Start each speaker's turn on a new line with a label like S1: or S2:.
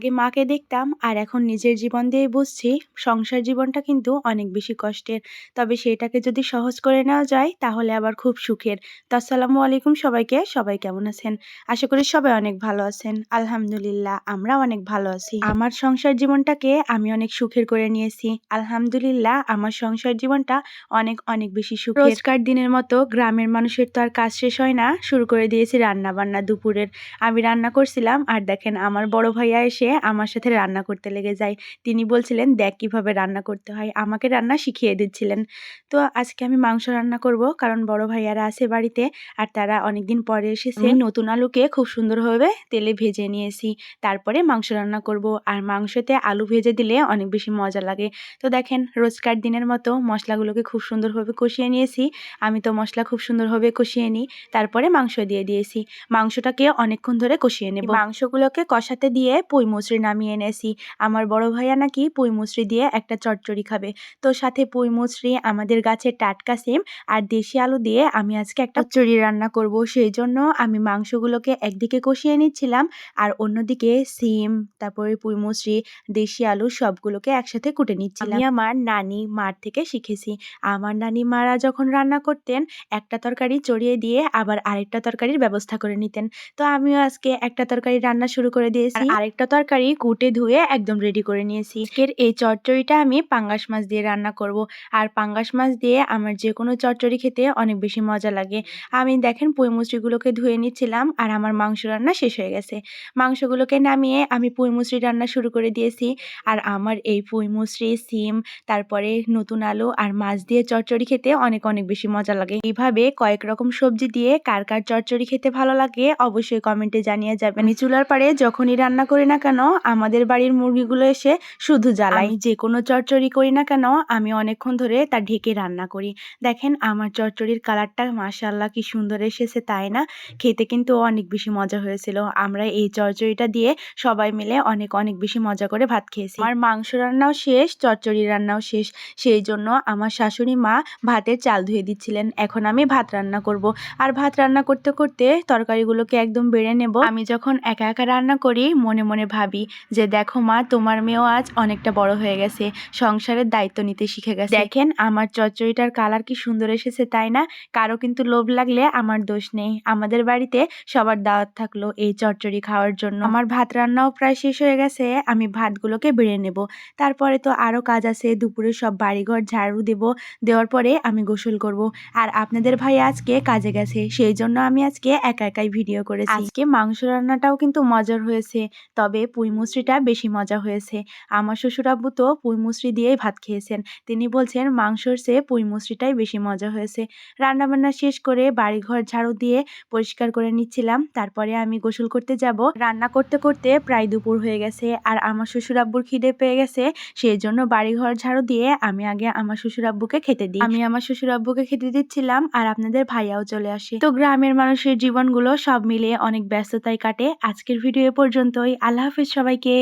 S1: আগে মাকে দেখতাম আর এখন নিজের জীবন দিয়ে বুঝছি সংসার জীবনটা কিন্তু অনেক বেশি কষ্টের। তবে সেটাকে যদি সহজ করে নেওয়া যায়, তাহলে আবার খুব সুখের। তো আসসালামু আলাইকুম সবাইকে, সবাই কেমন আছেন? আশা করি সবাই অনেক ভালো আছেন। আলহামদুলিল্লাহ আমরা অনেক ভালো আছি। আমার সংসার জীবনটাকে আমি অনেক সুখের করে নিয়েছি। আলহামদুলিল্লাহ, আমার সংসার জীবনটা অনেক অনেক বেশি সুখ রোজকার দিনের মতো গ্রামের মানুষের তো আর কাজ শেষ হয় না। শুরু করে দিয়েছি রান্না বান্না দুপুরের। আমি রান্না করছিলাম আর দেখেন আমার বড় ভাইয়া এসে আমার সাথে রান্না করতে লেগে যায়। তিনি বলছিলেন দেখ কীভাবে রান্না করতে হয়। আমাকে রান্না শিখিয়ে দিচ্ছিলেন। তো আজকে আমি মাংস রান্না করব কারণ বড় ভাইয়ারা আছে বাড়িতে আর তারা অনেকদিন পরে এসেছে। নতুন আলুকে খুব সুন্দরভাবে তেলে ভেজে নিয়েছি। তারপরে মাংস রান্না করব। আর মাংসতে আলু ভেজে দিলে অনেক বেশি মজা লাগে। তো দেখেন রোজকার দিনের মতো মশলাগুলোকে খুব সুন্দরভাবে কষিয়ে নিয়েছি। আমি তো মশলা খুব সুন্দরভাবে কষিয়ে নিই। তারপরে মাংস দিয়ে দিয়েছি। মাংসটাকে অনেকক্ষণ ধরে কষিয়ে নেব। মাংসগুলোকে কষাতে দিয়ে পুঁই মুচড়ি নামিয়ে এনেছি। আমার বড় ভাইয়া নাকি পুঁই দিয়ে একটা চচ্চড়ি খাবে। তো সাথে পুঁই আমাদের গাছের টাটকা সিম আর দেশি আলু দিয়ে আমি আজকে একটা চচ্চড়ি রান্না করব। সেই জন্য আমি মাংসগুলোকে একদিকে কষিয়ে নিচ্ছিলাম আর অন্যদিকে সিম, তারপরে পুঁই দেশি আলু সবগুলোকে একসাথে কুটে নিচ্ছিলাম। আমি আমার নানি মার থেকে শিখেছি। আমার নানি মারা যখন রান্না করতেন, একটা তরকারি চড়িয়ে দিয়ে আবার আরেকটা তরকারির ব্যবস্থা করে নিতেন। তো আমিও আজকে একটা তরকারি রান্না শুরু করে দিয়েছি। আর আরেকটা তরকারি কুটে ধুয়ে একদম রেডি করে নিয়েছি। এর এই চচ্চড়িটা আমি পাঙ্গাস মাছ দিয়ে রান্না করব। আর পাঙ্গাস মাছ দিয়ে আমার যে কোনো চচ্চড়ি খেতে অনেক বেশি মজা লাগে। আমি দেখেন পুঁই মুচড়িগুলোকে ধুয়ে নিচ্ছিলাম আর আমার মাংস রান্না শেষ হয়ে গেছে। মাংসগুলোকে নামিয়ে আমি পুঁই মুচড়ি রান্না শুরু করে দিয়েছি। আর আমার এই পুঁই মুচড়ি সিম, তারপরে নতুন আলু আর মাছ দিয়ে চচ্চড়ি খেতে অনেক অনেক বেশি মজা লাগে। এইভাবে কয়েক রকম সবজি দিয়ে কার কার চচ্চড়ি খেতে ভালো লাগে অবশ্যই কমেন্টে জানিয়ে যাবেন। চুলার পাড়ে যখনই রান্না করি না কেন আমাদের বাড়ির মুরগিগুলো এসে শুধু জ্বালাই যে কোনো চচ্চড়ি করি না কেন আমি অনেকক্ষণ ধরে তা ঢেকে রান্না করি। দেখেন আমার চচ্চড়ির কালারটা মাশাল্লাহ কি সুন্দর এসেছে তাই না? খেতে কিন্তু অনেক বেশি মজা হয়েছিল। আমরা এই চচ্চড়িটা দিয়ে সবাই মিলে অনেক অনেক বেশি মজা করে ভাত খেয়েছি। আমার মাংস রান্নাও শেষ চচ্চড়ি রান্নাও শেষ। সেই জন্য আমার শাশুড়ি মা ভাতের চাল ধুয়ে দিচ্ছিলেন। এখন আমি ভাত রান্না করব। আর ভাত রান্না করতে করতে তরকারিগুলোকে একদম বেড়ে নেব। আমি যখন একা একা রান্না করি মনে মনে ভাবি যে দেখো মা, তোমার মেয়েও আজ অনেকটা বড় হয়ে গেছে, সংসারের দায়িত্ব নিতে শিখে গেছে। দেখেন, আমার চচ্চড়িটার কালার কি সুন্দর এসেছে, তাই না? কারও কিন্তু লোভ লাগলে আমার দোষ নেই। আমাদের বাড়িতে সবার দাওয়াত থাকল এই চচ্চড়ি খাওয়ার জন্য। আমার ভাত রান্নাও প্রায় শেষ হয়ে গেছে, আমি ভাতগুলোকে বেড়ে নেব। তারপরে তো আরও কাজ আছে, দুপুরে সব বাড়িঘর ঝাড়ু দেব, দেওয়ার পরে আমি গোসল করব। আর আপনাদের ভাই আজকে কাজে গেছে, সেই জন্য আমি আজকে একা একাই ভিডিও করেছি। আজকে মাংস রান্নাটাও কিন্তু মজার হয়েছে, তবে পুঁই মুসরিটা বেশি মজা হয়েছে। আমার শ্বশুর আব্বু তো পুঁই মুসরি দিয়েই ভাত খেয়েছেন। তিনি বলছেন, মাংসর চেয়ে পুঁই মুসরিটাই বেশি মজা হয়েছে। রান্নাবান্না শেষ করে বাড়িঘর ঝাড়ু দিয়ে পরিষ্কার করে নিচ্ছিলাম। তারপরে আমি গোসল করতে যাব। রান্না করতে করতে প্রায় দুপুর হয়ে গেছে আর আমার শ্বশুর আব্বুর খিদে পেয়ে গেছে। সেই জন্য বাড়িঘর ঝাড়ু দিয়ে আমি আগে আমার শ্বশুর আব্বুকে খেতে দিই। আমি আমার শ্বশুর আব্বুকে খেতে দিচ্ছিলাম আর আপনাদের ভাইয়াও চলে আসে। তো গ্রামের মানুষের জীবনগুলো সব মিলিয়ে অনেক ব্যস্ততায় কাটে। আজকের ভিডিও পর্যন্তই। আল্লাহ হাফিজ সবাইকে।